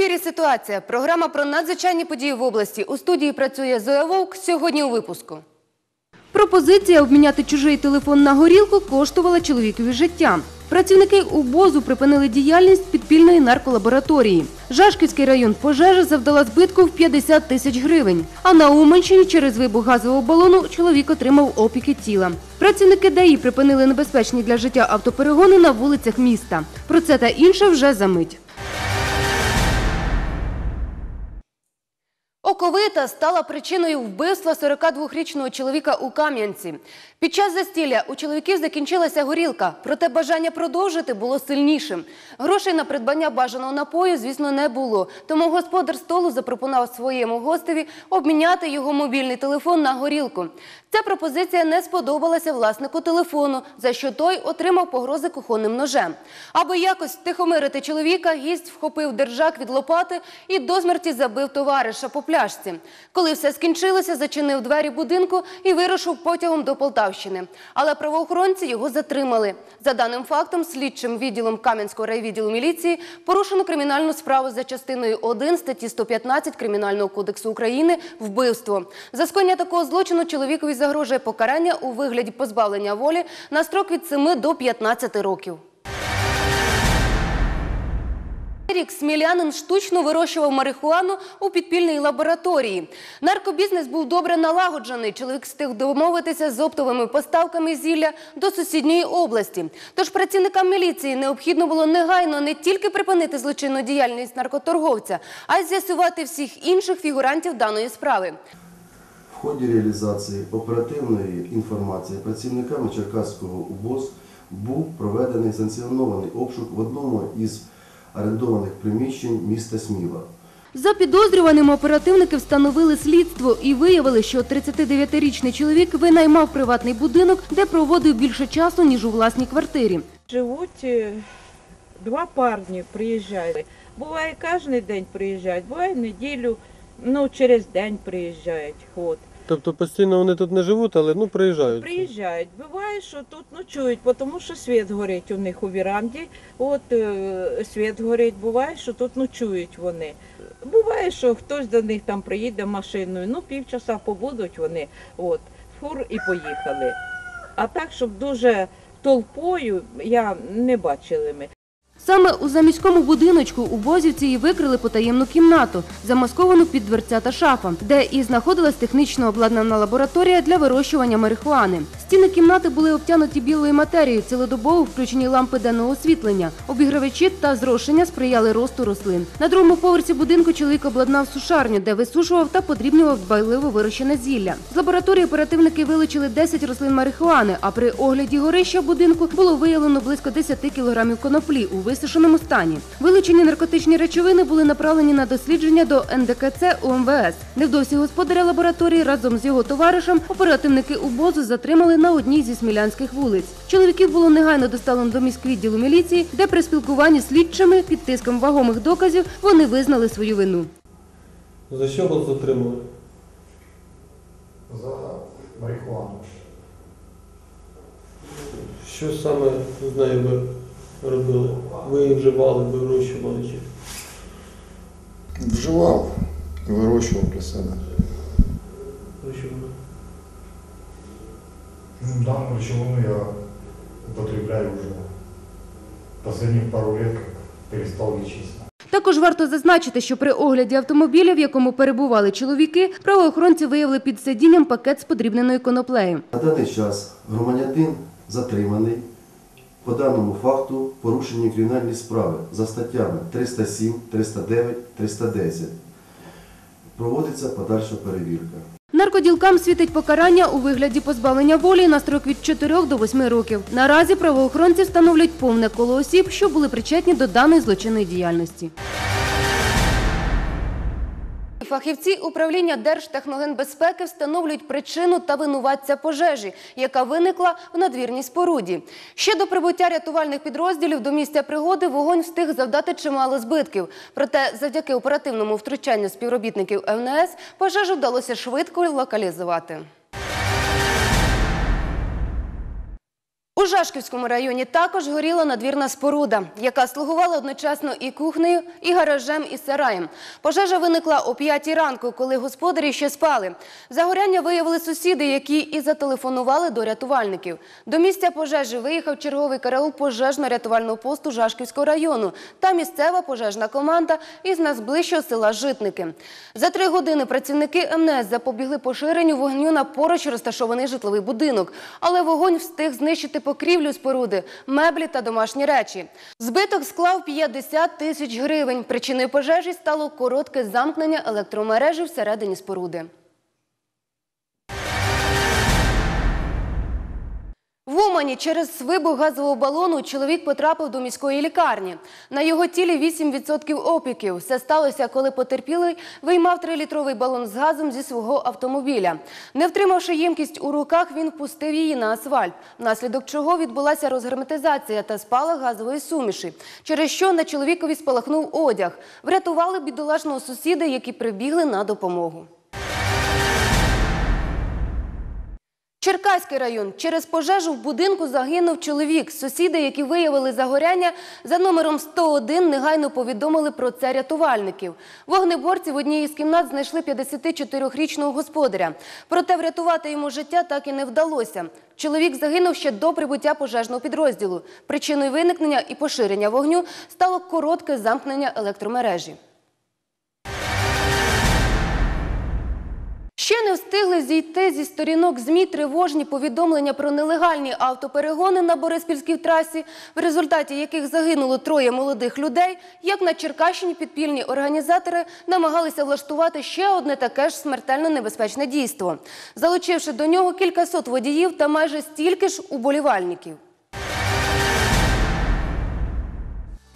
ефірі ситуація. Програма про надзвичайні події в області. У студії працює Зоя Вовк. Сьогодні у випуску. Пропозиція обміняти чужий телефон на горілку коштувала чоловікові життя. Працівники УБОЗу припинили діяльність підпільної нарколабораторії. Жашківський район пожежа завдала збитку в 50 тисяч гривень. А на Уманщині через вибух газового балону чоловік отримав опіки тіла. Працівники ДАІ припинили небезпечні для життя автоперегони на вулицях міста. Про це та інше вже за мить. Оковита стала причиною вбивства 42-річного чоловіка у Кам'янці. Під час застілля у чоловіків закінчилася горілка, проте бажання продовжити було сильнішим. Грошей на придбання бажаного напою, звісно, не було. Тому господар столу запропонував своєму гостеві обміняти його мобільний телефон на горілку. Ця пропозиція не сподобалася власнику телефону, за що той отримав погрози кухонним ножем. Аби якось втихомирити чоловіка, гість вхопив держак від лопати і до смерті забив товариша по пляшці. Коли все скінчилося, зачинив двері будинку і вирушив потягом до Полтавщини. Але правоохоронці його затримали. За даним фактом, слідчим відділом Кам'янського райвідділу міліції порушено кримінальну справу за частиною 1 статті 115 Кримінального кодексу України «Вбивство». За скоєння такого злочину чоловікові загрожує покарання у вигляді позбавлення волі на строк від 7 до 15 років. Рік смілянин штучно вирощував марихуану у підпільній лабораторії. Наркобізнес був добре налагоджений. Чоловік встиг домовитися з оптовими поставками зілля до сусідньої області. Тож працівникам міліції необхідно було негайно не тільки припинити злочинну діяльність наркоторговця, а й з'ясувати всіх інших фігурантів даної справи. В ході реалізації оперативної інформації працівниками Черкаського УБОЗ був проведений санкціонований обшук в одному із орендованих приміщень міста Сміла. За підозрюваним оперативники встановили слідство і виявили, що 39-річний чоловік винаймав приватний будинок, де проводив більше часу, ніж у власній квартирі. Живуть е, два парні, приїжджають. Буває кожен день приїжджають, буває неділю, ну через день приїжджають. От. Тобто постійно вони тут не живуть, але ну приїжджають. Приїжджають. Буває, що тут ночують, тому що світ горить у них у віранді. От е, світ горить, буває, що тут ночують вони. Буває, що хтось до них там приїде машиною, ну півчаса побудуть вони, от, фур і поїхали. А так, щоб дуже толпою, я не бачили ми. Саме у заміському будиночку у Бозівці і викрили потаємну кімнату, замасковану під дверця та шафа, де і знаходилась технічно обладнана лабораторія для вирощування марихуани. Стіни кімнати були обтянуті білою матерією, цілодобово включені лампи денного освітлення. Обігравачі та зрошення сприяли росту рослин. На другому поверсі будинку чоловік обладнав сушарню, де висушував та подрібнював дбайливо вирощене зілля. З лабораторії оперативники вилучили 10 рослин марихуани, а при огляді горища будинку було виявлено близько 10 кілограмів коноплі у висушеному стані. Вилучені наркотичні речовини були направлені на дослідження до НДКЦ УМВС. Невдовзі господаря лабораторії разом з його товаришем оперативники УБОЗу затримали на одній зі смілянських вулиць. Чоловіків було негайно доставлено до міськвідділу міліції, де при спілкуванні з слідчими під тиском вагомих доказів вони визнали свою вину. За що вас затримали? за марихуану. Що саме з нею ви робили? Ви вживали, ви вирощували чи? Вживав, вирощував для себе. вирощували? Ну, Данную речовину я употребляю уже последних пару лет, как перестал лечиться. Також варто зазначити, що при огляді автомобіля, в якому перебували чоловіки, правоохоронці виявили під сидінням пакет з подрібненою коноплею. На даний час громадянин затриманий по даному факту порушені кримінальні справи за статтями 307, 309, 310. Проводиться подальша перевірка. Наркоділкам світить покарання у вигляді позбавлення волі на строк від 4 до 8 років. Наразі правоохоронці встановлюють повне коло осіб, що були причетні до даної злочинної діяльності. Фахівці управління Держтехногенбезпеки встановлюють причину та винуватця пожежі, яка виникла в надвірній споруді. Ще до прибуття рятувальних підрозділів до місця пригоди вогонь встиг завдати чимало збитків. Проте, завдяки оперативному втручанню співробітників МНС, пожежу вдалося швидко локалізувати. Жашківському районі також горіла надвірна споруда, яка слугувала одночасно і кухнею, і гаражем, і сараєм. Пожежа виникла о 5 ранку, коли господарі ще спали. Загоряння виявили сусіди, які і зателефонували до рятувальників. До місця пожежі виїхав черговий караул пожежно-рятувального посту Жашківського району та місцева пожежна команда із найближчого села Житники. За три години працівники МНС запобігли поширенню вогню на поруч розташований житловий будинок, але вогонь встиг знищити покрівлю споруди, меблі та домашні речі. Збиток склав 50 тисяч гривень. Причиною пожежі стало коротке замкнення електромережі всередині споруди. В Умані через вибух газового балону чоловік потрапив до міської лікарні. На його тілі 8% опіків. Все сталося, коли потерпілий виймав 3-літровий балон з газом зі свого автомобіля. Не втримавши ємкість у руках, він впустив її на асфальт, внаслідок чого відбулася розгерметизація та спалах газової суміші, через що на чоловікові спалахнув одяг. Врятували бідолашного сусіда, які прибігли на допомогу. Черкаський район. Через пожежу в будинку загинув чоловік. Сусіди, які виявили загоряння, за номером 101 негайно повідомили про це рятувальників. Вогнеборці в одній із кімнат знайшли 54-річного господаря. Проте врятувати йому життя так і не вдалося. Чоловік загинув ще до прибуття пожежного підрозділу. Причиною виникнення і поширення вогню стало коротке замкнення електромережі. Встигли зійти зі сторінок ЗМІ тривожні повідомлення про нелегальні автоперегони на Бориспільській трасі, в результаті яких загинуло троє молодих людей, як на Черкащині підпільні організатори намагалися влаштувати ще одне таке ж смертельно небезпечне дійство, залучивши до нього кількасот водіїв та майже стільки ж уболівальників.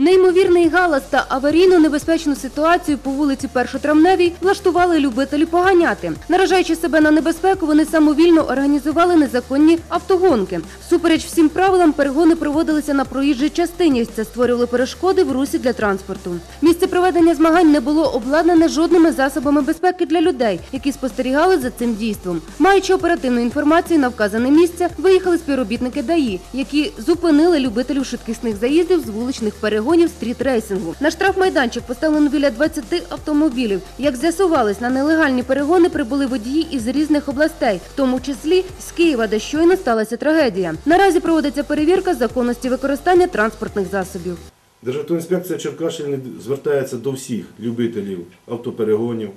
Неймовірний галас та аварійно небезпечну ситуацію по вулиці Першотравневій влаштували любителі поганяти. Наражаючи себе на небезпеку, вони самовільно організували незаконні автогонки. Всупереч всім правилам, перегони проводилися на проїжджій частині. Це створювало перешкоди в русі для транспорту. Місце проведення змагань не було обладнане жодними засобами безпеки для людей, які спостерігали за цим дійством. Маючи оперативну інформацію на вказане місце, виїхали співробітники ДАІ, які зупинили любителів швидкісних заїздів з вуличних перегонів стріт-рейсингу. На штрафмайданчик поставлено біля 20 автомобілів. Як з'ясувалось, на нелегальні перегони прибули водії із різних областей, в тому числі з Києва, де щойно сталася трагедія. Наразі проводиться перевірка законності використання транспортних засобів. Державтоінспекція Черкащини звертається до всіх любителів автоперегонів,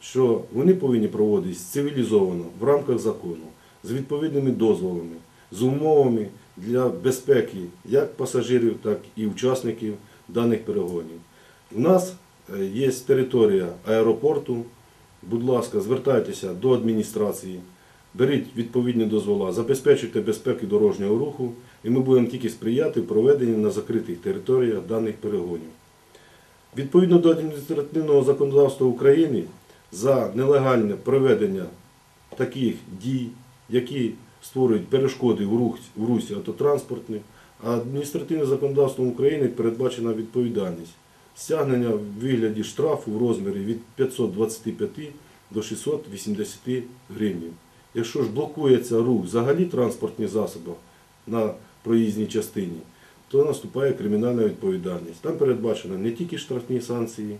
що вони повинні проводитись цивілізовано в рамках закону, з відповідними дозволами, з умовами для безпеки як пасажирів, так і учасників даних перегонів. У нас е, є територія аеропорту. Будь ласка, звертайтеся до адміністрації, беріть відповідні дозвола, забезпечуйте безпеку дорожнього руху, і ми будемо тільки сприяти проведенню на закритих територіях даних перегонів. Відповідно до адміністративного законодавства України за нелегальне проведення таких дій, які створюють перешкоди в, русі автотранспортних, а адміністративним законодавством України передбачена відповідальність стягнення в вигляді штрафу в розмірі від 525 до 680 гривень. Якщо ж блокується рух взагалі транспортних засобів на проїзній частині, то наступає кримінальна відповідальність. Там передбачено не тільки штрафні санкції,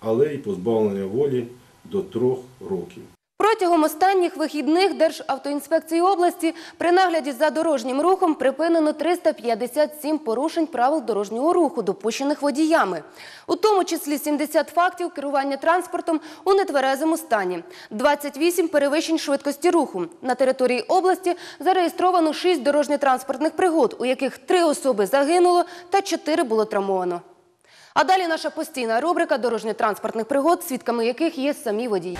але й позбавлення волі до трьох років. Протягом останніх вихідних Державтоінспекції області при нагляді за дорожнім рухом припинено 357 порушень правил дорожнього руху, допущених водіями. У тому числі 70 фактів керування транспортом у нетверезому стані, 28 перевищень швидкості руху. На території області зареєстровано 6 дорожньо-транспортних пригод, у яких 3 особи загинуло та 4 було травмовано. А далі наша постійна рубрика дорожньо-транспортних пригод, свідками яких є самі водії.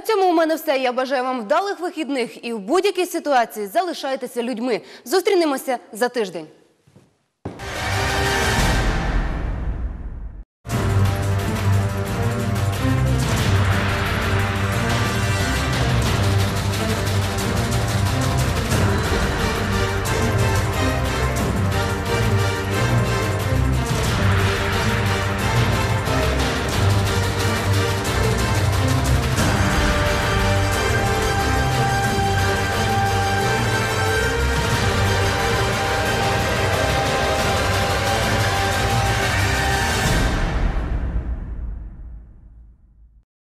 Цьому у мене все. Я бажаю вам вдалих вихідних і в будь-якій ситуації залишайтеся людьми. Зустрінемося за тиждень.